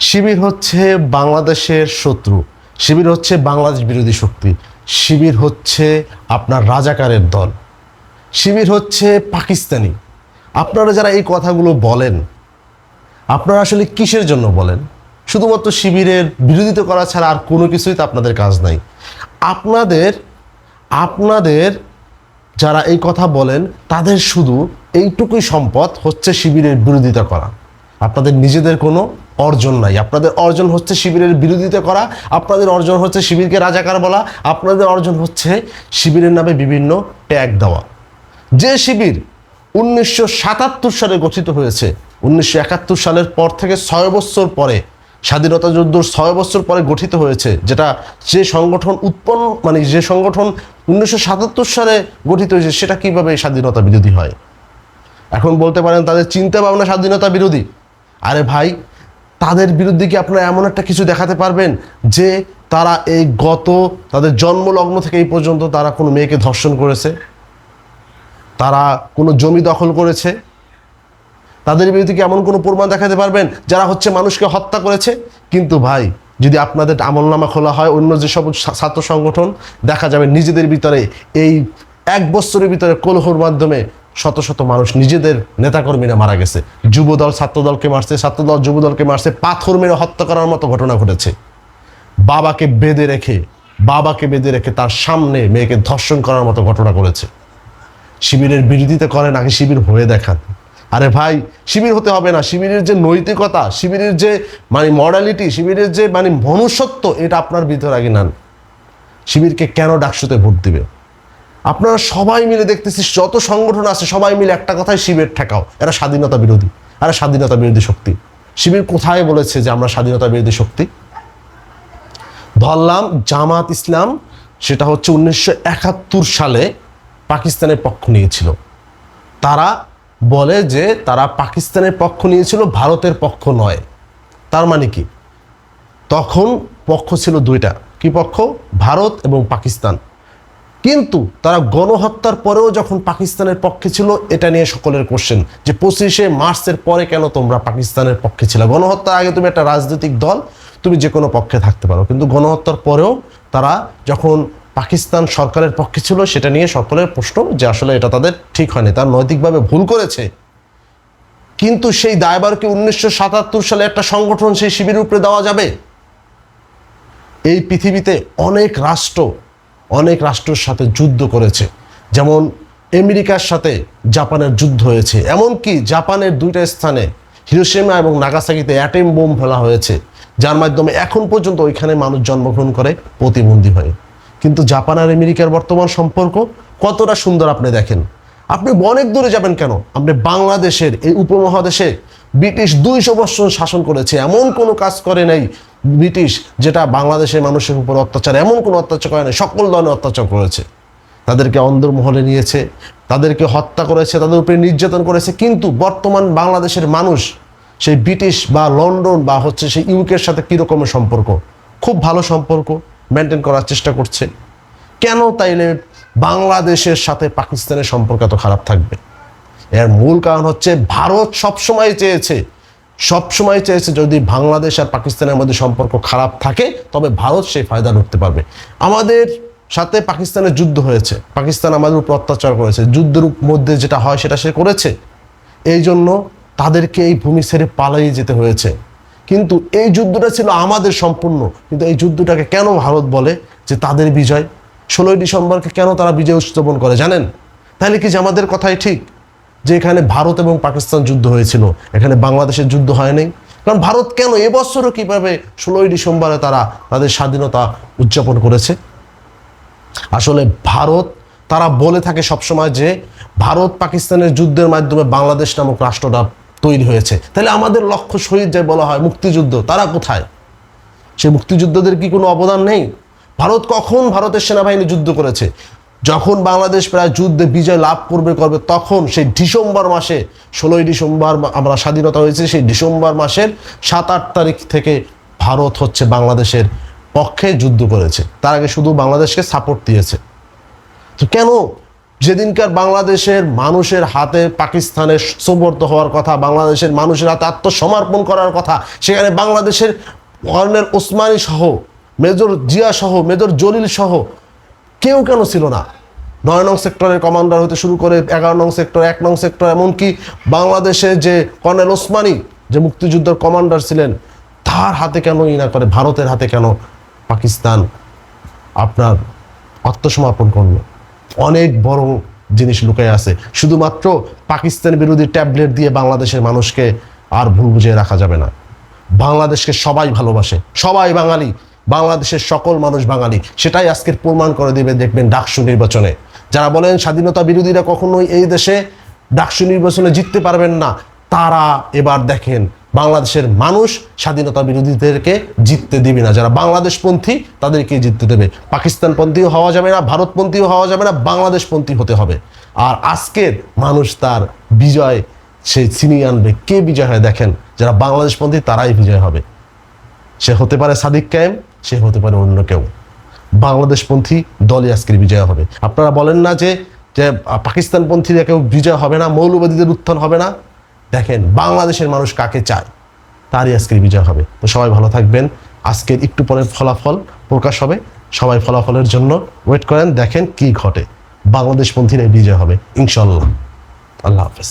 শিবির হচ্ছে বাংলাদেশের শত্রু। শিবির হচ্ছে বাংলাদেশ বিরোধী শক্তি। শিবির হচ্ছে আপনার রাজাকারের দল। শিবির হচ্ছে পাকিস্তানি। আপনারা যারা এই কথাগুলো বলেন, আপনারা আসলে কিসের জন্য বলেন? শুধুমাত্র শিবিরের বিরোধিতা করা ছাড়া আর কোনো কিছুই তো আপনাদের কাজ নাই। আপনাদের আপনাদের যারা এই কথা বলেন, তাদের শুধু এইটুকুই সম্পদ হচ্ছে শিবিরের বিরোধিতা করা। আপনাদের নিজেদের কোনো অর্জন নাই। আপনাদের অর্জন হচ্ছে শিবিরের বিরোধিতা করা, আপনাদের অর্জন হচ্ছে শিবিরকে রাজাকার বলা, আপনাদের অর্জন হচ্ছে শিবিরের নামে বিভিন্ন ট্যাগ দেওয়া। যে শিবির উনিশশো সাতাত্তর সালে গঠিত হয়েছে, উনিশশো একাত্তর সালের পর থেকে ছয় বছর পরে, স্বাধীনতা যুদ্ধর ছয় বছর পরে গঠিত হয়েছে, যেটা যে সংগঠন উৎপন্ন মানে যে সংগঠন উনিশশো সাতাত্তর সালে গঠিত হয়েছে, সেটা কীভাবে স্বাধীনতা বিরোধী হয়? এখন বলতে পারেন তাদের চিন্তা ভাবনা স্বাধীনতা বিরোধী। আরে ভাই তাদের বিরুদ্ধে কি আপনারা এমন একটা কিছু দেখাতে পারবেন যে তারা এই গত, তাদের জন্মলগ্ন থেকে এই পর্যন্ত তারা কোনো মেয়েকে ধর্ষণ করেছে? তারা কোনো জমি দখল করেছে? তাদের বিরুদ্ধে কি এমন কোনো প্রমাণ দেখাতে পারবেন যারা হচ্ছে মানুষকে হত্যা করেছে? কিন্তু ভাই, যদি আপনাদের আমলনামা খোলা হয়, অন্য যেসব ছাত্র সংগঠন, দেখা যাবে নিজেদের ভিতরে এই এক বছরের ভিতরে কলহর মাধ্যমে শত শত মানুষ নিজেদের নেতাকর্মীরা মারা গেছে। যুবদল ছাত্রদলকে মারছে, ছাত্রদল যুবদলকে মারছে, পাথর মেরে হত্যা করার মতো ঘটনা ঘটেছে। বাবাকে বেঁধে রেখে, বাবাকে বেঁধে রেখে তার সামনে মেয়েকে ধর্ষণ করার মতো ঘটনা করেছে শিবিরের বিরোধিতা করেন, আগে শিবির হয়ে দেখান। আরে ভাই, শিবির হতে হবে না। শিবিরের যে নৈতিকতা, শিবিরের যে মানে মরালিটি শিবিরের যে মানে মনুষ্যত্ব, এটা আপনার ভিতর আগে নেন। শিবিরকে কেন ডাকসুতে ভোট দিবে? আপনারা সবাই মিলে দেখতেছি, যত সংগঠন আছে, সবাই মিলে একটা কথাই শিবির ঠেকাও। এরা স্বাধীনতা বিরোধী। এরা স্বাধীনতা বিরোধী শক্তি। শিবির কোথায় বলেছে যে আমরা স্বাধীনতা বিরোধী শক্তি? ধরলাম জামাত ইসলাম, সেটা হচ্ছে উনিশশো একাত্তর সালে পাকিস্তানের পক্ষ নিয়েছিল। তারা বলে যে তারা পাকিস্তানের পক্ষ নিয়েছিল, ভারতের পক্ষ নয়। তার মানে কি? তখন পক্ষ ছিল দুইটা। কি পক্ষ? ভারত এবং পাকিস্তান। কিন্তু তারা গণহত্যার পরেও যখন পাকিস্তানের পক্ষে ছিল, এটা নিয়ে সকলের কোশ্চেন যে পঁচিশে মার্চের পরে কেন তোমরা পাকিস্তানের পক্ষে ছিল? গণহত্যার আগে তুমি একটা রাজনৈতিক দল, তুমি যে কোনো পক্ষে থাকতে পারো। কিন্তু গণহত্যার পরেও তারা যখন পাকিস্তান সরকারের পক্ষে ছিল, সেটা নিয়ে সকলের প্রশ্ন যে আসলে এটা তাদের ঠিক হয়নি, তার নৈতিকভাবে ভুল করেছে। কিন্তু সেই দায়বারকে উনিশশো সাতাত্তর সালে একটা সংগঠন সেই শিবিরের উপরে দেওয়া যাবে। এই পৃথিবীতে অনেক রাষ্ট্র অনেক রাষ্ট্রের সাথে যুদ্ধ করেছে। যেমন আমেরিকার সাথে জাপানের যুদ্ধ হয়েছে। এমনকি জাপানের দুইটা স্থানে হিরোশিমা এবং নাগাসাকিতে অ্যাটেম বোম ফেলা হয়েছে। যার মাধ্যমে এখন পর্যন্ত ওইখানে মানুষ জন্মগ্রহণ করে, প্রতিবন্ধী হয়ে। কিন্তু জাপান আর আমেরিকার বর্তমান সম্পর্ক কতটা সুন্দর আপনি দেখেন। আপনি অনেক দূরে যাবেন কেন? আপনি বাংলাদেশের এই উপমহাদেশে ব্রিটিশ দুইশো বছর শাসন করেছে। এমন কোনো কাজ করে নাই ব্রিটিশ, যেটা বাংলাদেশের মানুষের উপর অত্যাচার, এমন কোনো অত্যাচার করে নাই, সকল ধরনের অত্যাচার করেছে। তাদেরকে অন্দরমহলে নিয়েছে, তাদেরকে হত্যা করেছে, তাদের উপরে নির্যাতন করেছে, কিন্তু বর্তমান বাংলাদেশের মানুষ, সেই ব্রিটিশ বা লন্ডন বা হচ্ছে সেই ইউকের সাথে কীরকমের সম্পর্ক? খুব ভালো সম্পর্ক মেনটেন করার চেষ্টা করছে। কেন তাইলে বাংলাদেশের সাথে পাকিস্তানের সম্পর্ক এত খারাপ থাকবে? এর মূল কারণ হচ্ছে ভারত সবসময় চেয়েছে সবসময় চেয়েছে যদি বাংলাদেশ আর পাকিস্তানের মধ্যে সম্পর্ক খারাপ থাকে, তবে ভারত সেই ফায়দা লুটতে পারবে। আমাদের সাথে পাকিস্তানের যুদ্ধ হয়েছে। পাকিস্তান আমাদের উপর অত্যাচার করেছে। যুদ্ধের মধ্যে যেটা হয়, সেটা সে করেছে। এই জন্য তাদেরকে এই ভূমি ছেড়ে পালিয়ে যেতে হয়েছে। কিন্তু এই যুদ্ধটা ছিল আমাদের সম্পূর্ণ। কিন্তু এই যুদ্ধটাকে কেন ভারত বলে যে তাদের বিজয়? ষোলোই ডিসেম্বরকে কেন তারা বিজয় উদযাপন করে জানেন? তাহলে কি যে আমাদের কথাই ঠিক? যে এখানে ভারত এবং পাকিস্তান যুদ্ধ হয়েছিল। এখানে বাংলাদেশের যুদ্ধ হয়নি কারণ ভারত কেন এবছরও কীভাবে ষোলোই ডিসেম্বরে তারা তাদের স্বাধীনতা উদযাপন করেছে? আসলে ভারত, তারা বলে থাকে সবসময় যে ভারত পাকিস্তানের যুদ্ধের মাধ্যমে বাংলাদেশ নামক রাষ্ট্রটা তৈরি হয়েছে। তাহলে আমাদের লক্ষ্য শহীদ যে বলা হয় মুক্তিযুদ্ধ, তারা কোথায়? সে মুক্তিযুদ্ধদের কি কোনো অবদান নেই? ভারত কখন ভারতের সেনাবাহিনী যুদ্ধ করেছে? যখন বাংলাদেশ প্রায় যুদ্ধে বিজয় লাভ করবে করবে, তখন সেই ডিসেম্বর মাসে, ষোলোই ডিসেম্বর আমরা স্বাধীনতা হয়েছে, সেই ডিসেম্বর মাসের সাত আট তারিখ থেকে ভারত হচ্ছে বাংলাদেশের পক্ষে যুদ্ধ করেছে। তার আগে শুধু বাংলাদেশকে সাপোর্ট দিয়েছে। তো কেন? যেদিনকার বাংলাদেশের মানুষের হাতে পাকিস্তানের সোবর্দ হওয়ার কথা, বাংলাদেশের মানুষের হাতে আত্মসমর্পণ করার কথা, সেখানে বাংলাদেশের কর্নেল ওসমানী সহ, মেজর জিয়া সহ, মেজর জলিল সহ কেউ কেন ছিল না? নয় নং সেক্টরের কমান্ডার হতে শুরু করে এগারো নং সেক্টর এক নং সেক্টর এমনকি বাংলাদেশে যে কর্নেল ওসমানী, যে মুক্তিযুদ্ধের কমান্ডার ছিলেন, তার হাতে কেন ই না করে, ভারতের হাতে কেন পাকিস্তান আপনার আত্মসমর্পণ করল? অনেক বড় জিনিস লুকায় আছে। শুধুমাত্র পাকিস্তান বিরোধী ট্যাবলেট দিয়ে বাংলাদেশের মানুষকে আর ভুল বুঝিয়ে রাখা যাবে না। বাংলাদেশকে সবাই ভালোবাসে, সবাই বাঙালি। বাংলাদেশের সকল মানুষ বাঙালি। সেটাই আজকের প্রমাণ করে দেবে, দেখবেন ডাকসু নির্বাচনে। যারা বলেন স্বাধীনতা বিরোধীরা কখনোই এই দেশে ডাকসু নির্বাচনে জিততে পারবেন না, তারা এবার দেখেন বাংলাদেশের মানুষ স্বাধীনতা বিরোধীদেরকে জিততে দিবে না। যারা বাংলাদেশপন্থী, তাদেরকে জিততে দেবে। পাকিস্তানপন্থীও হওয়া যাবে না, ভারতপন্থীও হওয়া যাবে না, বাংলাদেশপন্থী হতে হবে। আর আজকের মানুষ তার বিজয়, সে ছিনিয়ে আনবে। কে বিজয় হয় দেখেন, যারা বাংলাদেশপন্থী তারাই বিজয় হবে। সে হতে পারে সাদিক কায়েম, সে হতে পারে অন্য কেউ। বাংলাদেশপন্থী দলই আজকের বিজয় হবে। আপনারা বলেন না যে যে পাকিস্তানপন্থীরা কেউ বিজয় হবে না, মৌলবাদীদের উত্থান হবে না। দেখেন, বাংলাদেশের মানুষ কাকে চায়, তারই আজকের বিজয় হবে। তো সবাই ভালো থাকবেন। আজকের একটু পরে ফলাফল প্রকাশ হবে। সবাই ফলাফলের জন্য ওয়েট করেন, দেখেন কি ঘটে। বাংলাদেশপন্থীরাই বিজয় হবে। ইনশাল্লাহ আল্লাহ হাফেজ।